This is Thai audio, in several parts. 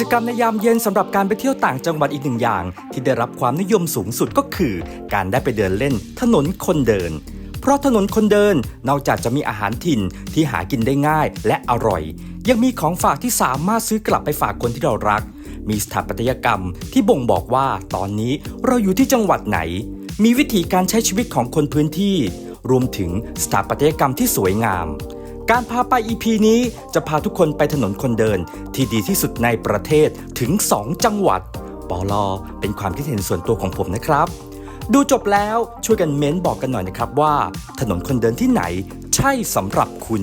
จกรรมในยามเย็นสำหรับการไปเที่ยวต่างจังหวัดอีกหนึ่งอย่าง ที่ได้รับความนิยมสูงสุดก็คือ การได้ไปเดินเล่นถนนคนเดิน เพราะถนนคนเดินนอกจากจะมีอาหารถิ่นที่หากินได้ง่ายและอร่อย ยังมีของฝากที่สามารถซื้อกลับไปฝากคนที่เรารัก มีสถาปัตยกรรมที่บ่งบอกว่าตอนนี้เราอยู่ที่จังหวัดไหน มีวิธีการใช้ชีวิตของคนพื้นที่ รวมถึงสถาปัตยกรรมที่สวยงาม การพาไป EP นี้จะพาทุกคนไปถนนคนเดินที่ดีที่สุดในประเทศถึง 2 จังหวัด ปอลอเป็นความคิดเห็นส่วนตัวของผมนะครับ ดูจบแล้วช่วยกันเม้นบอกกันหน่อยนะครับว่า ถนนคนเดินที่ไหนใช่สำหรับคุณ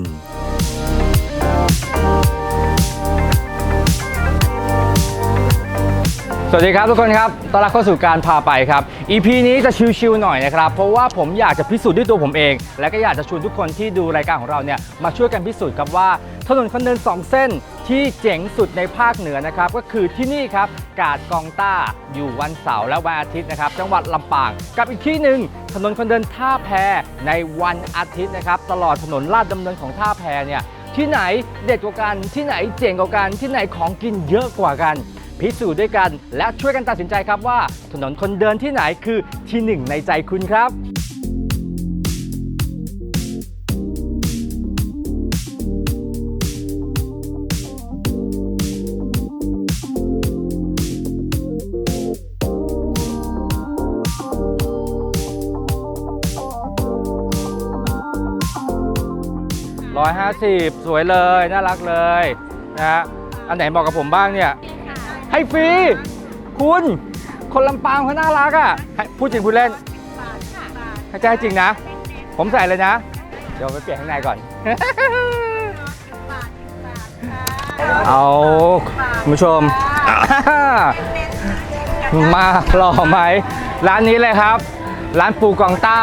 สวัสดีครับทุกคนครับ ต้อนรับเข้าสู่การพาไปครับ EP นี้จะชิวๆหน่อยนะครับ เพราะว่าผมอยากจะพิสูจน์ด้วยตัวผมเอง และก็อยากจะชวนทุกคนที่ดูรายการของเราเนี่ยมาช่วยกันพิสูจน์ครับว่า ถนนคนเดิน 2 เส้นที่เจ๋งสุดในภาคเหนือนะครับ ก็คือที่นี่ครับ กาดกองต้า อยู่วันเสาร์และวันอาทิตย์นะครับ จังหวัดลำปาง กับอีกที่หนึ่งถนนคนเดินท่าแพในวันอาทิตย์นะครับ ตลอดถนนลาดดำเนินของท่าแพเนี่ยที่ไหนเด็ดกว่ากันที่ไหนเจ๋งกว่ากันที่ไหนของกินเยอะกว่ากัน พิสูจน์ด้วยกัน และช่วยกันตัดสินใจครับว่า ถนนคนเดินที่ไหนคือที่หนึ่งในใจคุณครับ150 สวยเลย น่ารักเลยนะฮะอันไหนเหมาะกับผมบ้างเนี่ย ให้ฟรี คุณ คนลำปางเขาน่ารักอะให้พูดจริงพูดเล่นให้แจ้จริงนะ ผมใส่เลยนะ เดี๋ยวไปเปลี่ยนข้างในก่อน เอาคุณผู้ชม มารอไหม ร้านนี้เลยครับ ร้านปูกองต้า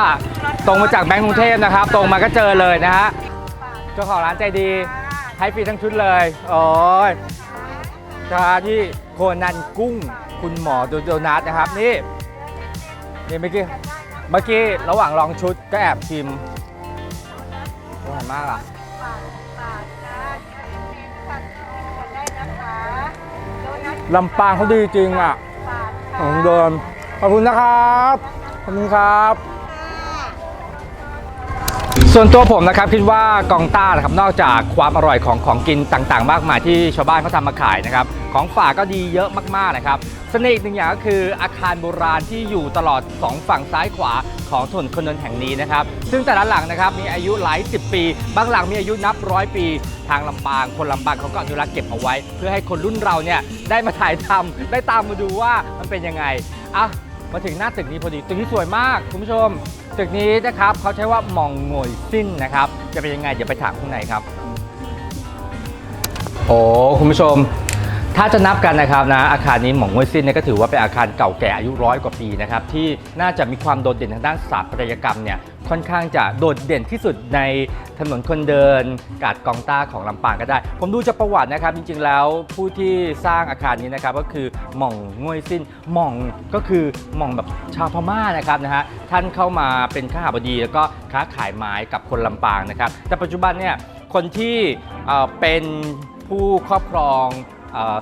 ตรงมาจากแบงก์กรุงเทพนะครับ ตรงมาก็เจอเลยนะฮะ เจ้าของร้านใจดี ให้ฟรีทั้งชุดเลย โอ้ย ชาที่โคนันกุ้งคุณหมอโดโดนัทนะครับนี่นี่เมื่อกี้เมื่อกี้ระหว่างลองชุดก็แอบชิมอร่อยมากอะลำปางเขาดีจริงอะของเดิมขอบคุณนะครับ ขอบคุณครับ ส่วนตัวผมนะครับคิดว่ากองต้านะครับนอกจากความอร่อยของของกินต่างๆ มากมายที่ชาวบ้านเขาทำมาขายนะครับของฝากก็ดีเยอะมากๆนะครับเสน่ห์อีกหนึ่งอย่างก็คืออาคารโบราณที่อยู่ตลอด 2 ฝั่งซ้ายขวาของถนนคนเดินแห่งนี้นะครับซึ่งแต่ละหลังนะครับมีอายุหลายสิบปี บางหลังมีอายุนับร้อยปี ทางลำปางคนลำปางเขาก็อนุรักษ์เก็บเอาไว้ เพื่อให้คนรุ่นเราเนี่ยได้มาถ่ายทำได้ตามมาดูว่ามันเป็นยังไงอะ มาถึงหน้าตึกนี้พอดีตึกนี้สวยมากคุณผู้ชม ตึกนี้นะครับเขาใช้ว่ามองงงยสิ้นนะครับ จะเป็นยังไงเดี๋ยวไปถามข้างในครับ โอ้คุณผู้ชม ถ้าจะนับกันนะครับนะอาคารนี้หมองงวยสิ้นเนี่ยก็ถือว่าเป็นอาคารเก่าแก่อายุร้อยกว่าปีนะครับที่น่าจะมีความโดดเด่นทางด้านสถาปัตยกรรมเนี่ยค่อนข้างจะโดดเด่นที่สุดในถนนคนเดินกาดกองต้าของลำปางก็ได้ ผมดูจากประวัตินะครับจริงๆแล้วผู้ที่สร้างอาคารนี้นะครับก็คือหม่องงวยสิ้นหม่องก็คือหม่องแบบชาวพม่านะครับนะฮะท่านเข้ามาเป็นข้าบดีแล้วก็ค้าขายไม้กับคนลำปางนะครับแต่ปัจจุบันเนี่ยคนที่เเป็นผู้ครอบครอง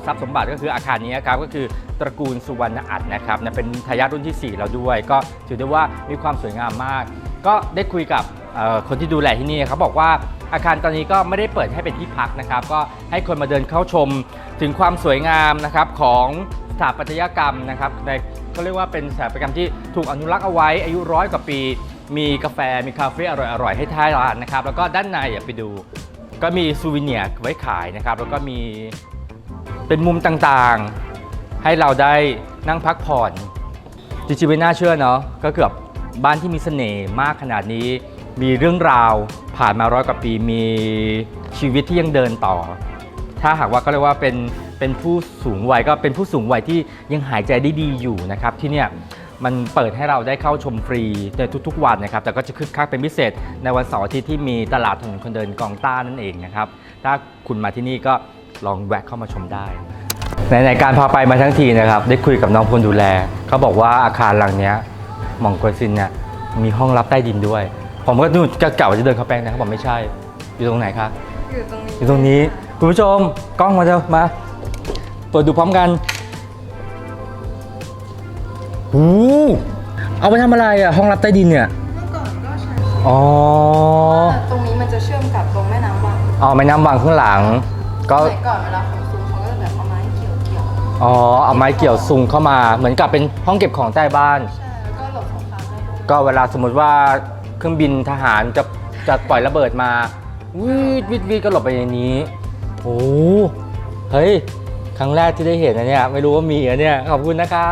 ทรัพย์สมบัติก็คืออาคารนี้ครับก็คือตระกูลสุวรรณอัตนะครับเป็นทายาทรุ่นที่4แล้วด้วย ก็ถือได้ว่ามีความสวยงามมาก ก็ได้คุยกับคนที่ดูแลที่นี่เขาบอกว่าอาคารตอนนี้ก็ไม่ได้เปิดให้เป็นที่พักนะครับ ก็ให้คนมาเดินเข้าชมถึงความสวยงามนะครับของสถาปัตยกรรมนะครับในเขาเรียกว่าเป็นสถาปัตยกรรมที่ถูกอนุรักษ์เอาไว้อายุร้อยกว่าปี มีกาแฟมีคาเฟ่อร่อยๆให้ท้ายร้านนะครับแล้วก็ด้านในอย่าไปดู ก็มีซูวิเนียร์ไว้ขายนะครับแล้วก็มี เป็นมุมต่างๆ ให้เราได้นั่งพักผ่อนจริงๆไม่น่าเชื่อเนาะก็เกือบบ้านที่มีเสน่ห์มากขนาดนี้ มีเรื่องราวผ่านมาร้อยกว่าปีมีชีวิตที่ยังเดินต่อ ถ้าหากว่าก็เรียกว่าเป็นเป็นผู้สูงวัยก็เป็นผู้สูงวัยที่ยังหายใจได้ดีอยู่นะครับที่เนี่ยมันเปิดให้เราได้เข้าชมฟรีในทุกๆวันนะครับ แต่ก็จะคึกคักเป็นพิเศษในวันเสาร์อาทิตย์ที่มีตลาดถนนคนเดินกองต้านั่นเองนะครับ ถ้าคุณมาที่นี่ก็ ลองแวะเข้ามาชมได้ในในการพาไปมาทั้งทีนะครับ ได้คุยกับน้องคนดูแลเขาบอกว่าอาคารหลังเนี้ยหมองกวยซินเนี่ยมีห้องรับใต้ดินด้วย ผมก็ดูกะเก่าจะเดินเข้าไปนะเขาบอกไม่ใช่ อยู่ตรงไหนคะอยู่ตรงนี้อยู่ตรงนี้คุณผู้ชมกล้องมาเถอะมา เปิดดูพร้อมกันหูเอาไปทำอะไรอะห้องรับใต้ดินเนี่ยเมื่อก่อนก็ใช้อ๋อตรงนี้มันจะเชื่อมกับตรงแม่น้ำวังอ๋อแม่น้ำวังข้างหลัง ก็ สมัยก่อนเวลาของซูมเขาก็จะแบบเอาไม้เกี่ยวเกี่ยวอ๋อ เอาไม้เกี่ยวซุงเข้ามา เหมือนกับเป็นห้องเก็บของใต้บ้านใช่แล้วก็หลบสงครามได้ด้วยก็เวลาสมมติว่าเครื่องบินทหารจะจะปล่อยระเบิดมาวิดวิดวิดก็หลบไปในนี้ โอ้เฮ้ย ครั้งแรกที่ได้เห็นนะเนี่ย ไม่รู้ว่ามีอะเนี่ย ขอบคุณนะคะ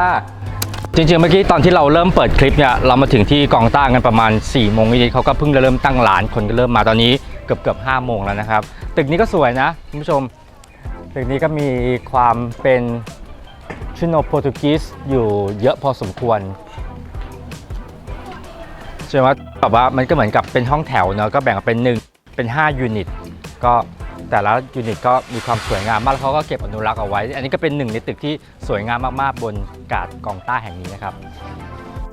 จริงๆ เมื่อกี้ตอนที่เราเริ่มเปิดคลิปเนี่ย เรามาถึงที่กองต้างกันประมาณ4ี่โมงนิดๆเขาก็เพิ่งจะเริ่มตั้งร้านคนก็เริ่มมาตอนนี้เกือบเกือบห้าโมงแล้วนะครับ ตึกนี้ก็สวยนะคุณผู้ชม ตึกนี้ก็มีความเป็นชิโนโปรตุกีสอยู่เยอะพอสมควรใช่ไหมแบบว่ามันก็เหมือนกับเป็นห้องแถวเนอะก็แบ่งเป็น 1 เป็น 5 ยูนิต ก็แต่ละยูนิตก็มีความสวยงามมากแล้วเขาก็เก็บอนุรักษ์เอาไว้ อันนี้ก็เป็นหนึ่งในตึกที่สวยงามมากๆ บนกาดกองต้าแห่งนี้นะครับ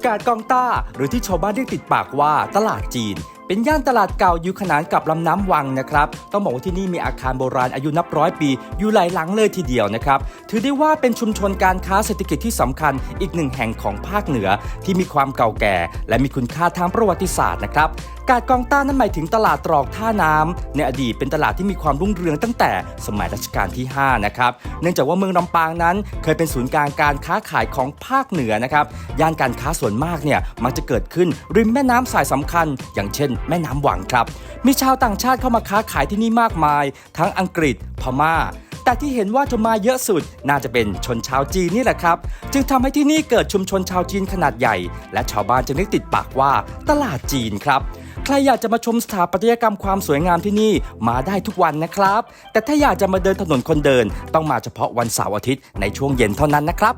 กาดกองต้าหรือที่ชาวบ้านเรียกติดปากว่าตลาดจีน เป็นย่านตลาดเก่าอยู่ขนานกับลำน้ำวังนะครับ ต้องบอกว่าที่นี่มีอาคารโบราณอายุนับร้อยปี อยู่หลายหลังเลยทีเดียวนะครับ ถือได้ว่าเป็นชุมชนการค้าเศรษฐกิจที่สำคัญอีกหนึ่งแห่งของภาคเหนือที่มีความเก่าแก่ และมีคุณค่าทางประวัติศาสตร์นะครับกาดกองต้านั้นหมายถึงตลาดตรอกท่าน้ำในอดีตเป็นตลาดที่มีความรุ่งเรืองตั้งแต่สมัยรัชกาลที่ 5 นะครับ เนื่องจากว่าเมืองลำปางนั้นเคยเป็นศูนย์กลางการค้าขายของภาคเหนือนะครับ ย่านการค้าส่วนมากเนี่ยมักจะเกิดขึ้นริมแม่น้ำสายสำคัญ อย่างเช่น แม่น้ำวังครับ มีชาวต่างชาติเข้ามาค้าขายที่นี่มากมาย ทั้งอังกฤษ พม่าแต่ที่เห็นว่าจะมาเยอะสุดน่าจะเป็นชนชาวจีนนี่แหละครับ จึงทำให้ที่นี่เกิดชุมชนชาวจีนขนาดใหญ่ และชาวบ้านจึงเรียกติดปากว่าตลาดจีนครับ ใครอยากจะมาชมสถาปัตยกรรมความสวยงามที่นี่มาได้ทุกวันนะครับ แต่ถ้าอยากจะมาเดินถนนคนเดิน ต้องมาเฉพาะวันเสาร์อาทิตย์ในช่วงเย็นเท่านั้นนะครับ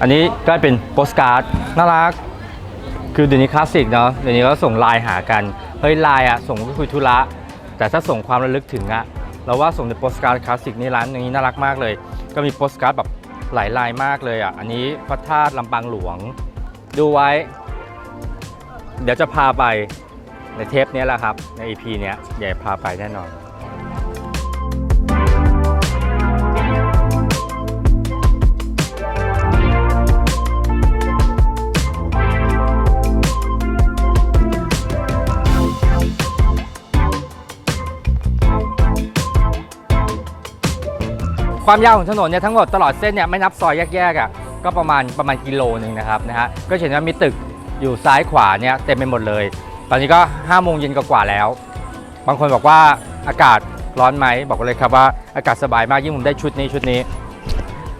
อันนี้ก็เป็นโปสการ์ดน่ารัก คือเดี๋ยวนี้คลาสสิกเนาะเดี๋ยวนี้ก็ส่งไลน์หากันเฮ้ยไลน์อะส่งก็คุยธุระแต่ถ้าส่งความระลึกถึงอะเราว่าส่งในโปสการ์ดคลาสสิกนี่ร้านอย่างนี้น่ารักมากเลย ก็มีโปสการ์ดแบบหลายลายมากเลยอะอันนี้พระธาตุลำปางหลวง ดูไว้ เดี๋ยวจะพาไปในเทปนี้แหละครับ ใน EP เนี้ยใหญ่พาไปแน่นอน ความยาวของถนนเนี่ยทั้งหมดตลอดเส้นเนี่ยไม่นับซอยแยกๆอะก็ประมาณประมาณกิโลหนึ่งนะครับนะฮะก็เห็นว่ามีตึก อยู่ซ้ายขวาเนี่ยเต็มไปหมดเลย ตอนนี้ก็5้าโมงเย็นกว่าแล้ว บางคนบอกว่าอากาศร้อนไหมบอกเลยครับว่าอากาศสบายมากยิ่งผมได้ชุดนี้ชุดนี้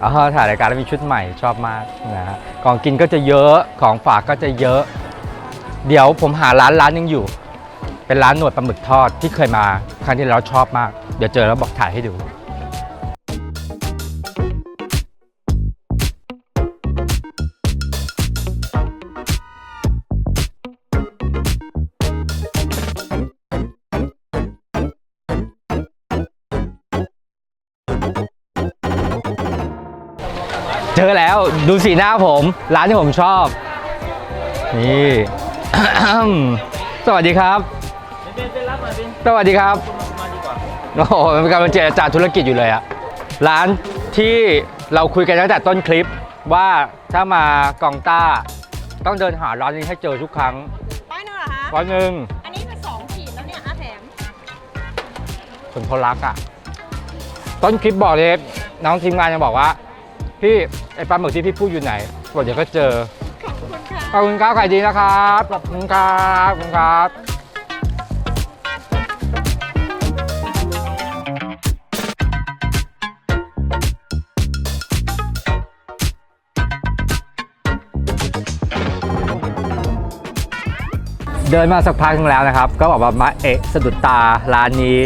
อ๋อถ่ายรายการแล้วมีชุดใหม่ชอบมากนะฮะของกินก็จะเยอะของฝากก็จะเยอะ เดี๋ยวผมหาร้านร้านนึงอยู่ เป็นร้านหนวดปลาหมึกทอดที่เคยมาครั้งที่แล้วชอบมาก เดี๋ยวเจอแล้วบอกถ่ายให้ดู อแล้ว ดูสีหน้าผม ร้านที่ผมชอบ นี่ สวัสดีครับ สวัสดีครับ โอ้โหมันกำลังเจรจาธุรกิจอยู่เลยอะร้านที่เราคุยกันตั้งแต่ต้นคลิปว่าถ้ามากองต้า ต้องเดินหาร้านนี้ให้เจอทุกครั้งร้อยหนึ่งเหรอคะวันหนึ่งอันนี้เป็นสองขีดแล้วเนี่ยอาแถมคนเขารักอะต้นคลิปบอกเลยน้องทีมงานยังบอกว่า พี่ ไอ้ปลาหมึกที่พี่พูดอยู่ไหนบอกเดี๋ยวก็เจอ ขอบคุณค่ะ ขอบคุณครับขายดีนะครับ ขอบคุณครับขอบคุณครับ เดินมาสักพักหนึงแล้วนะครับ ก็บอกว่ามาเอะสะดุดตาร้านนี้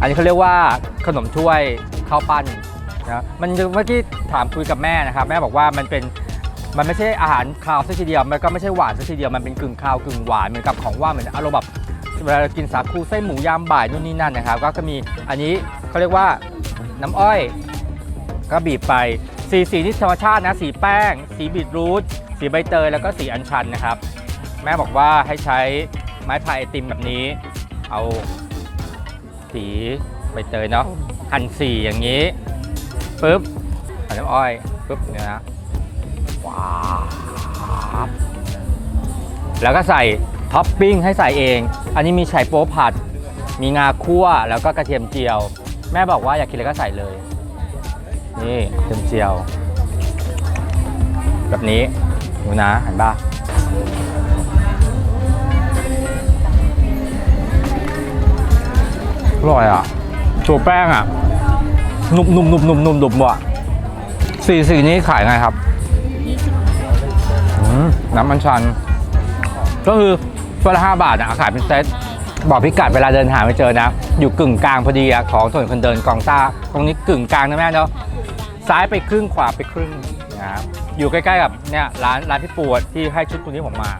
อันนี้เขาเรียกว่าขนมถ้วยข้าวปั้น นะมันเมื่อกี้ถามคุยกับแม่นะครับ แม่บอกว่ามันเป็นมันไม่ใช่อาหารคาวซะทีเดียว มันก็ไม่ใช่หวานซะทีเดียว มันเป็นกึ่งคาวกึ่งหวานเหมือนกับของว่างเหมือนอารมณ์แบบเวลาเรากินสาคูไส้หมูยามบ่ายนู่นนี่นั่นนะครับ ก็จะมีอันนี้เขาเรียกว่าน้ำอ้อยก็บีบไปสีสีนี่ธรรมชาตินะ สีแป้ง สีบีทรูทสีใบเตยแล้วก็สีอัญชันนะครับ แม่บอกว่าให้ใช้ไม้พายไอติมแบบนี้ เอาสีใบเตยเนาะหั่นสีอย่างนี้ ปึ๊บใส่น้ำอ้อยปึ๊บเนี่ยนะว้าวแล้วก็ใส่ท็อปปิ้งให้ใส่เอง อันนี้มีไชโป๊ผัด มีงาคั่วแล้วก็กระเทียมเจียว แม่บอกว่าอยากกินอะไรก็ใส่เลย นี่กระเทียมเจียว แบบนี้ดูนะเห็นปะอร่อยอะตัวแป้งอะ นุ่มนุ่มนุ่มนุ่มนุ่มนุ่มว่ะสีสีนี้ขายไงครับน้ำมันชัน ก็คือตัวละห้าบาทนะขายเป็นเซตบอกพิกัดเวลาเดินหาไม่เจอนะ อยู่กึ่งกลางพอดีอะของถนนคนเดินกองต้า ตรงนี้กึ่งกลางนะแม่เนาะซ้ายไปครึ่งขวาไปครึ่งนะครับอยู่ใกล้ๆกับเนี่ยร้านร้านพี่ปวดที่ให้ชุดตัวนี้ผมมา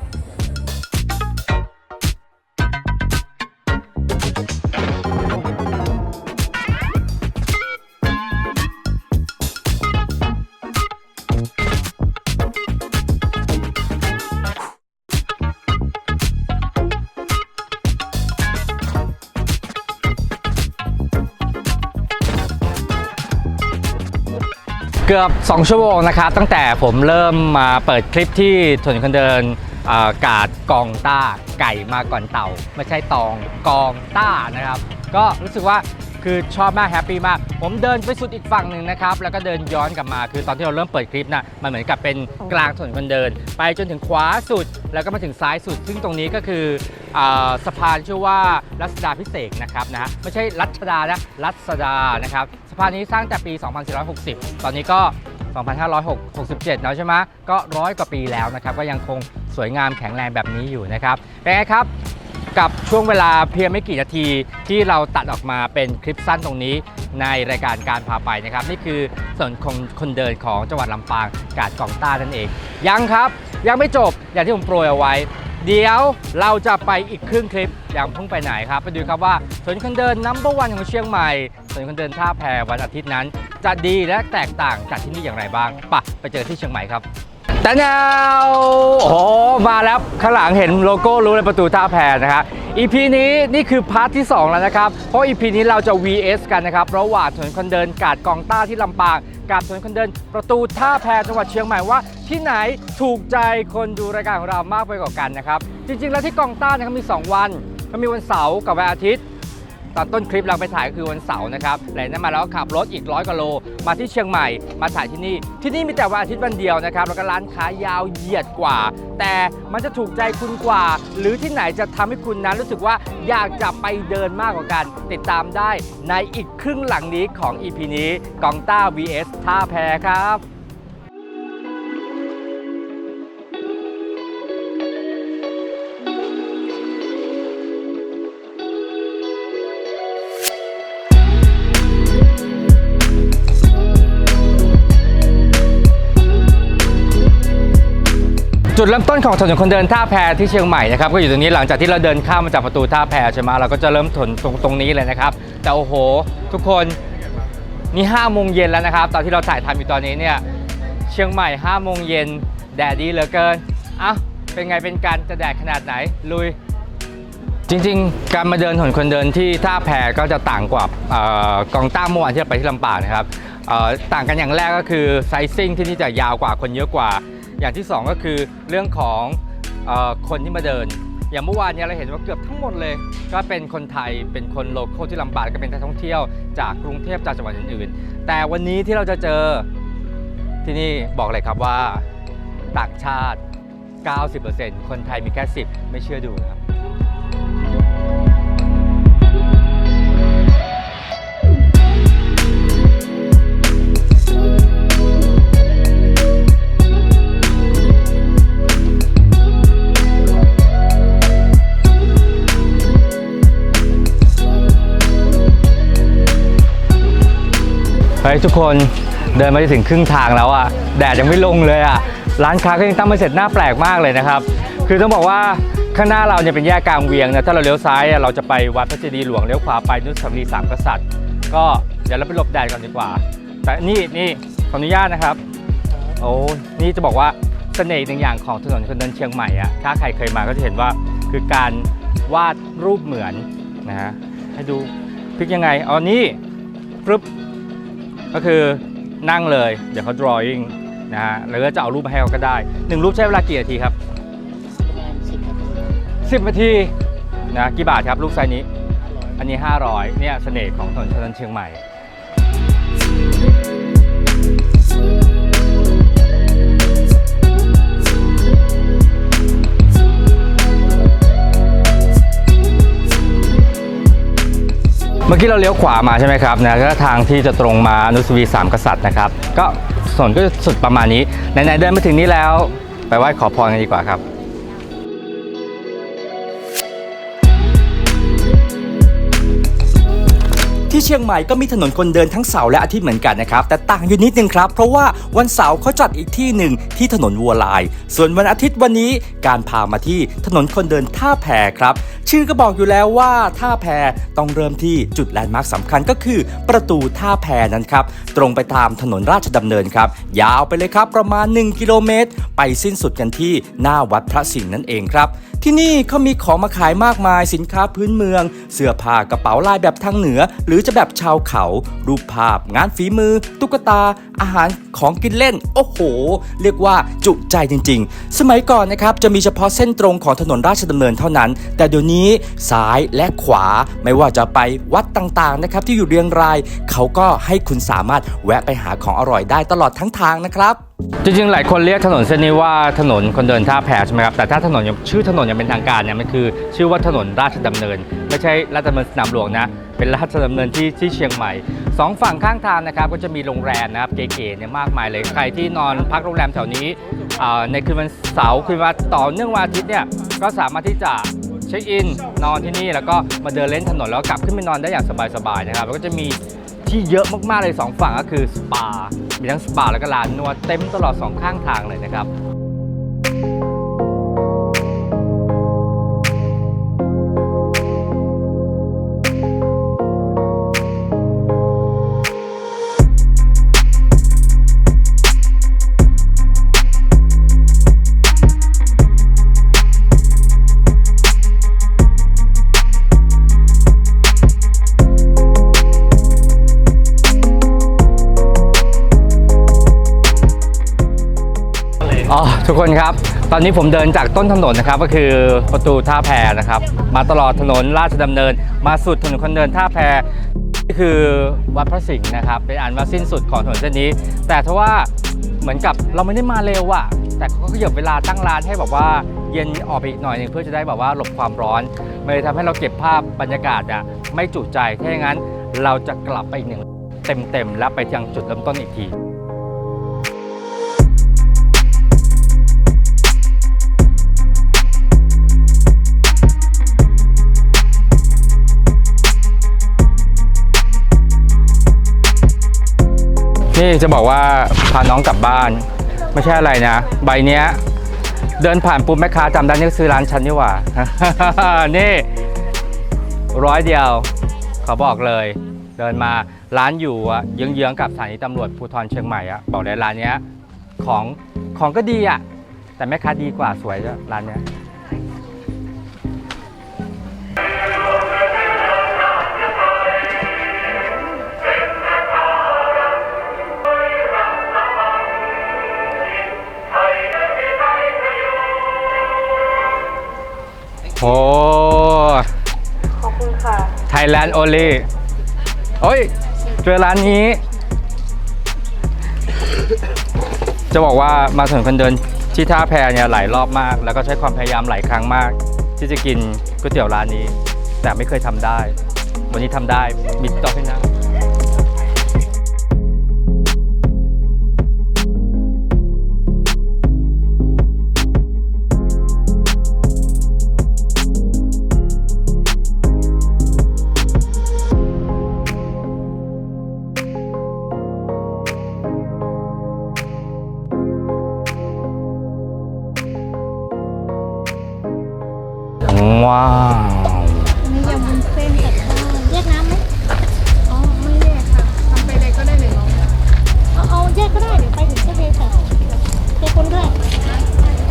เกือบ 2 ชั่วโมงนะครับตั้งแต่ผมเริ่มมาเปิดคลิปที่ถนนคนเดินกาดกองต้าไก่มาก่อนเต่า ไม่ใช่ตองกองต้านะครับ ก็รู้สึกว่า คือชอบมากแฮปปี้มาก ผมเดินไปสุดอีกฝั่งหนึ่งนะครับ แล้วก็เดินย้อนกลับมา คือตอนที่เราเริ่มเปิดคลิปนะมันเหมือนกับเป็นกลางถนนคนเดิน ไปจนถึงขวาสุด แล้วก็มาถึงซ้ายสุด ซึ่งตรงนี้ก็คืออาสะพานชื่อว่ารัชดาพิเศษกนะครับนะฮะไม่ใช่รัชดานะรัชดานะครับสะพานนี้สร้างแต่ปี 2460 ตอนนี้ก็ 2567 แล้วใช่ไหมก็ร้อยกว่าปีแล้วนะครับ ก็ยังคงสวยงามแข็งแรงแบบนี้อยู่นะครับเป็นไงครับ กับช่วงเวลาเพียงไม่กี่นาทีที่เราตัดออกมาเป็นคลิปสั้นตรงนี้ในรายการการพาไปนะครับ นี่คือส่วนของคนเดินของจังหวัดลำปางกาดกองต้านั่นเอง ยังครับ ยังไม่จบอย่างที่ผมโปรยเอาไว้ เดี๋ยวเราจะไปอีกครึ่งคลิปยังเพิ่งไปไหนครับ ไปดูครับว่าถนนคนเดินนัมเบอร์วันของเชียงใหม่ถนนคนเดินท่าแพวันอาทิตย์นั้น จะดีและแตกต่างจากที่นี่อย่างไรบ้างปะไปเจอที่เชียงใหม่ครับ แต่แนวโอ้มาแล้วข้างหลังเห็นโลโก้รู้เลยประตูท่าแพนะครับ EP นี้นี่คือพาร์ทที่ 2 แล้วนะครับ เพราะ EP นี้เราจะ VS กันนะครับ ระหว่างถนนคนเดินกาดกองต้าที่ลำปางกับถนนคนเดินประตูท่าแพจังหวัดเชียงใหม่ว่า ที่ไหนถูกใจคนดูรายการของเรามากไปกว่ากันนะครับ จริงๆ แล้วที่กองต้านะครับมี 2 วันก็มีวันเสาร์กับวันอาทิตย์ ตอนต้นคลิปเราไปถ่ายก็คือวันเสาร์นะครับหลังจากนั้นมาแล้วขับรถอีกร้อยกว่าโล มาที่เชียงใหม่ มาถ่ายที่นี่ ที่นี่มีแต่วันอาทิตย์วันเดียวนะครับ แล้วก็ร้านค้ายาวเหยียดกว่า แต่มันจะถูกใจคุณกว่า หรือที่ไหนจะทำให้คุณนั้นรู้สึกว่าอยากจะไปเดินมากกว่ากัน ติดตามได้ในอีกครึ่งหลังนี้ของ EP นี้กองต้า vs ท่าแพครับ จุดเริ่มต้นของถนนคนเดินท่าแพที่เชียงใหม่นะครับก็อยู่ตรงนี้หลังจากที่เราเดินข้ามมาจากประตูท่าแพใช่ไหมเราก็จะเริ่มถนนตรงตรงนี้เลยนะครับ แต่โอ้โห ทุกคนนี่5โมงเย็นแล้วนะครับ ตอนที่เราถ่ายทำอยู่ตอนนี้เนี่ยเชียงใหม่5โมงเย็นแดดดีเหลือเกินเอ้าเป็นไงเป็นกันจะแดดขนาดไหนลุย จริงๆ การมาเดินถนนคนเดินที่ท่าแพก็จะต่างกว่ากองต้าเมื่อวานที่เราไปที่ลำปางนะครับต่างกันอย่างแรกก็คือไซซิ่งที่นี่จะยาวกว่าคนเยอะกว่า อย่างที่สองก็คือเรื่องของอคนที่มาเดิน อย่างเมื่อวานเนี้เราเห็นว่าเกือบทั้งหมดเลย ก็เป็นคนไทยเป็นคนโลคอลที่ลำบากก็เป็นนักท่องเที่ยวจากกรุงเทพจากจังหวัดอื่นๆ แต่วันนี้ที่เราจะเจอที่นี่บอกเลยครับว่าต่างชาติ 90%คนไทยมีแค่ 10 ไม่เชื่อดูนะครับ ทุกคนเดินมาถึงครึ่งทางแล้วอะแดดยังไม่ลงเลยอะร้านค้าก็ยังตั้งไม่เสร็จหน้าแปลกมากเลยนะครับ คือต้องบอกว่าข้างหน้าเราเนี่ยเป็นแยกกลางเวียงนะถ้าเราเลี้ยวซ้ายเราจะไปวัดพระเจดีย์หลวงเลี้ยวขวาไปนุสาวรีย์สามกษัตริย์ ก็เดี๋ยวเราไปหลบแดดก่อนดีกว่า แต่นี่นี่ขออนุญาตนะครับโอ้นี่จะบอกว่าเสน่ห์หนึ่งอย่างของถนนคนเดินเชียงใหม่อะถ้าใครเคยมาก็จะเห็นว่าคือการวาดรูปเหมือนนะฮะให้ดูพลิกยังไงอ๋อนี่ปึ๊บ ก็คือนั่งเลย เดี๋ยวเขา drawing นะฮะหรือว่าจะเอารูปมาให้เขาก็ได้หนึ่งรูปใช้เวลากี่นาทีครับ 10นาทีนะกี่บาทครับรูปไซส์นี้ อันนี้ 500เนี่ยเสน่ห์ของถนนชนนเชียงใหม่ เมื่อกี้เราเลี้ยวขวามาใช่ไหมครับนะก็ทางที่จะตรงมาอนุสวีสามกษัตริย์นะครับ ก็ส่วนก็สุดประมาณนี้ไหนๆเดินมาถึงนี้แล้ว ไปไหว้ขอพรกันดีกว่าครับ ที่เชียงใหม่ก็มีถนนคนเดินทั้งเสาร์และอาทิตย์เหมือนกันนะครับ แต่ต่างอยู่นิดนึงครับ เพราะว่าวันเสาร์เขาจัดอีกที่หนึ่งที่ถนนวัวลาย ส่วนวันอาทิตย์วันนี้การพามาที่ถนนคนเดินท่าแพครับ ชื่อก็บอกอยู่แล้วว่าท่าแพต้องเริ่มที่จุดแลนด์มาร์คสำคัญก็คือ ประตูท่าแพนั้นครับ ตรงไปตามถนนราชดำเนินครับ ยาวไปเลยครับประมาณ 1 กิโลเมตร ไปสิ้นสุดกันที่หน้าวัดพระสิงห์นั่นเองครับ ที่นี่เขามีของมาขายมากมายสินค้าพื้นเมือง เสื้อผ้ากระเป๋าลายแบบทางเหนือ หรือจะแบบชาวเขา รูปภาพ งานฝีมือ ตุ๊กตา อาหารของกินเล่น โอ้โห เรียกว่าจุใจจริง ๆ สมัยก่อนนะครับจะมีเฉพาะเส้นตรงของถนนราชดำเนินเท่านั้น แต่เดี๋ยวนี้ซ้ายและขวาไม่ว่าจะไปวัดต่างๆนะครับที่อยู่เรียงราย เขาก็ให้คุณสามารถแวะไปหาของอร่อยได้ตลอดทั้งทางนะครับ จริงๆ หลายคนเรียกถนนเส้นนี้ว่าถนนคนเดินท่าแพใช่ไหมครับ แต่ถ้าถนนยังชื่อถนนยังเป็นทางการเนี่ยมันคือ ชื่อว่าถนนราชดำเนิน ไม่ใช่ราชดำเนินสนามหลวงนะ เป็นราชดำเนินที่ที่เชียงใหม่สองฝั่งข้างทางนะครับก็จะมีโรงแรมนะครับเก๋ๆเนี่ยมากมายเลยใครที่นอนพักโรงแรมแถวนี้ในคืนวันเสาร์คืนวันต่อเนื่องวันอาทิตย์เนี่ยก็สามารถที่จะเช็คอินนอนที่นี่แล้วก็มาเดินเล่นถนนแล้วกลับขึ้นไปนอนได้อย่างสบายๆนะครับแล้วก็จะมีที่เยอะมากๆเลยสองฝั่งก็คือสปา มีทั้งสปาแล้วก็ร้านนวดเต็มตลอดสองข้างทางเลยนะครับ ทุกคนครับ ตอนนี้ผมเดินจากต้นถนนนะครับ ก็คือประตูท่าแพนะครับ มาตลอดถนนราชดำเนิน มาสุดถนนคนเดินท่าแพนี่คือวัดพระสิงห์นะครับ เป็นอันว่าสิ้นสุดของถนนเส้นนี้ แต่ถ้าว่าเหมือนกับเราไม่ได้มาเร็วอะแต่เขาก็ขยับเวลาตั้งร้านให้แบบว่าเย็นออกไปอีกหน่อยหนึงเพื่อจะได้แบบว่าหลบความร้อนมันเลยทำให้เราเก็บภาพบรรยากาศอะไม่จุใจถ้าอย่างนั้นเราจะกลับไปอีกหนึ่งเต็มๆและไปยังจุดเริ่มต้นอีกที นี่จะบอกว่าพาน้องกลับบ้าน ไม่ใช่อะไรนะ ใบเนี้ย เดินผ่านปุ๊บแม่ค้าจำได้นี่ซื้อร้านฉันนี่หว่า นี่ร้อยเดียวเขาบอกเลย เดินมาร้านอยู่อะเยื้องๆกับสถานีตำรวจภูธรเชียงใหม่อะบอกเลยร้านเนี้ยของของก็ดีอะแต่แม่ค้าดีกว่าสวยด้วยร้านเนี้ย โอ้ขอบคุณค่ะ ไทยแลนด์โอลีโอ้ยเจอร้านนี้ จะบอกว่ามาถนนคนเดินที่ท่าแพเนี่ยหลายรอบมาก แล้วก็ใช้ความพยายามหลายครั้งมาก ที่จะกินก๋วยเตี๋ยวร้านนี้ แต่ไม่เคยทำได้ วันนี้ทำได้มีต่อให้นะ ว้าวนี่ยำเส้นกับข้าวแยกน้ำไหมอ๋อไม่แยกค่ะทำไปเลยก็ได้หนึ่งเอาเอาแยกก็ได้เดี๋ยวไปถึงก็เทใส่เทคนด้วย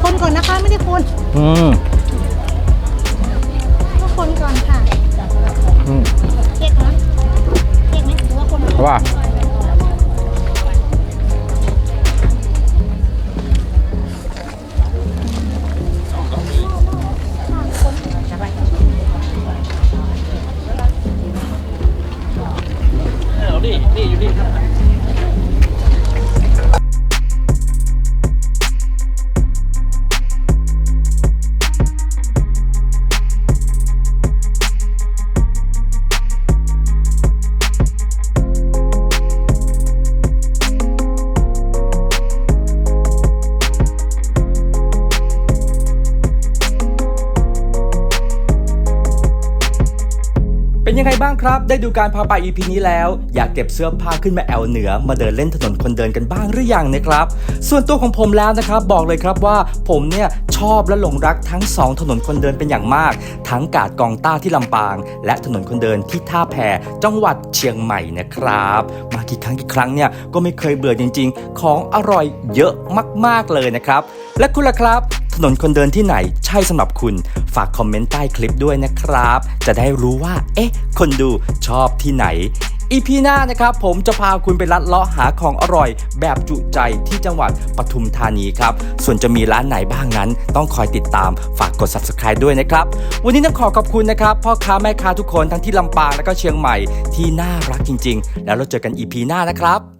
คนก่อนนะคะไม่ได้คนอืมก็คนก่อนค่ะอืมแยกนะแยกไหมหรือว่าคนว่า ได้ดูการพาไป EP นี้แล้ว อยากเก็บเสื้อผ้าขึ้นมาแอวเหนือ มาเดินเล่นถนนคนเดินกันบ้างหรือยังนะครับ ส่วนตัวของผมแล้วนะครับ บอกเลยครับว่าผมเนี่ยชอบและหลงรักทั้ง 2 ถนนคนเดินเป็นอย่างมาก ทั้งกาดกองต้าที่ลำปาง และถนนคนเดินที่ท่าแพจังหวัดเชียงใหม่นะครับ มากี่ครั้งกี่ครั้งเนี่ยก็ไม่เคยเบื่อจริง ๆ ของอร่อยเยอะมากๆเลยนะครับ และคุณล่ะครับ ถนนคนเดินที่ไหนใช่สำหรับคุณ ฝากคอมเมนต์ใต้คลิปด้วยนะครับ จะได้รู้ว่า เอ๊ะ คนดูชอบที่ไหนอีพีหน้านะครับผมจะพาคุณไปลัดเลาะหาของอร่อย แบบจุใจที่จังหวัดปทุมธานีครับ ส่วนจะมีร้านไหนบ้างนั้น ต้องคอยติดตามฝากกด subscribe ด้วยนะครับ วันนี้ต้องขอขอบคุณนะครับ พ่อค้าแม่ค้าทุกคนทั้งที่ลำปางและก็เชียงใหม่ที่น่ารักจริง ๆ แล้วเราเจอกันอีพีหน้านะครับ